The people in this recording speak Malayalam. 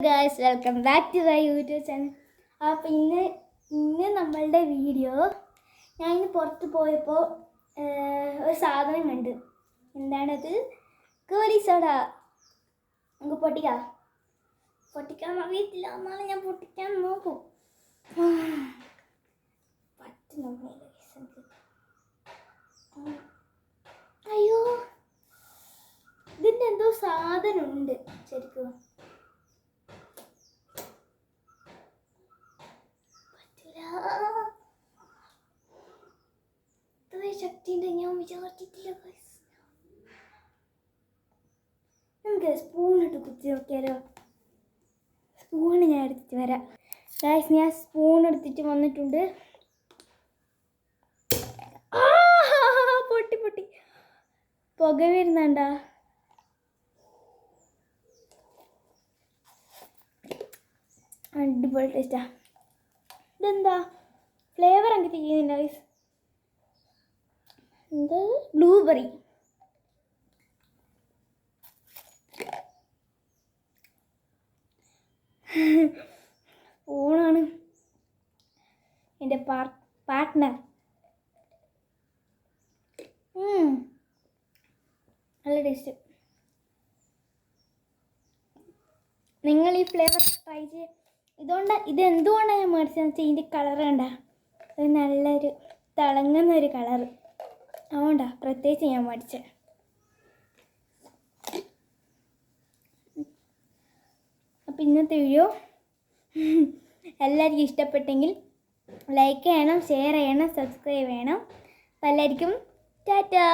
Guys welcome back to my YouTube channel അപ്പോൾ ഇന്ന് ഇന്ന് നമ്മളുടെ വീഡിയോ ഞാൻ ഇന്ന് പുറത്ത് പോയപ്പോൾ ഒരു സാധനം കണ്ട്. എന്താണത്? കോലി സോഡ നമുക്ക് പൊട്ടിക്കാം. പൊട്ടിക്കാൻ വീട്ടില്ല എന്നാലും ഞാൻ പൊട്ടിക്കാൻ നോക്കും. അയ്യോ ഇതിന്റെ എന്തോ സാധനമുണ്ട് ശരിക്കും. ശക്തിയുണ്ട് ഞാൻ വിചാരിച്ചിട്ടില്ല guys. നമുക്ക് സ്പൂൺ ഇട്ട് കുത്തി നോക്കിയാലോ സ്പൂൺ ഞാൻ എടുത്തിട്ട് വരാം. ഗൈസ് ഞാൻ സ്പൂൺ എടുത്തിട്ട് വന്നിട്ടുണ്ട്. പൊട്ടി പൊട്ടി. പുക വരുന്നുണ്ടാ. അടിപൊളി ടേസ്റ്റാ ഇതെന്താ? ഫ്ലേവർ എനിക്ക് ചെയ്യുന്നില്ല ഗൈസ് എന്താ ബ്ലൂബെറി ഓണാണ്. എന്റെ പാർട്ട്ണർ നല്ല ടേസ്റ്റ് നിങ്ങൾ ഈ ഫ്ലേവർ ട്രൈ ചെയ്യ. ഇതുകൊണ്ട് ഇത് എന്തുകൊണ്ടാണ് ഞാൻ മേടിച്ചതെന്ന് വെച്ചാൽ ഇതിന്റെ കളർ കണ്ട. നല്ലൊരു തിളങ്ങുന്ന ഒരു കളർ അതുകൊണ്ടാ പ്രത്യേകിച്ച് ഞാൻ മേടിച്ചത് അപ്പം ഇന്നത്തെ വീഡിയോ എല്ലാവർക്കും ഇഷ്ടപ്പെട്ടെങ്കിൽ ലൈക്ക് ചെയ്യണം ഷെയർ ചെയ്യണം സബ്സ്ക്രൈബ് ചെയ്യണം. അപ്പം എല്ലാവർക്കും ടാറ്റാ.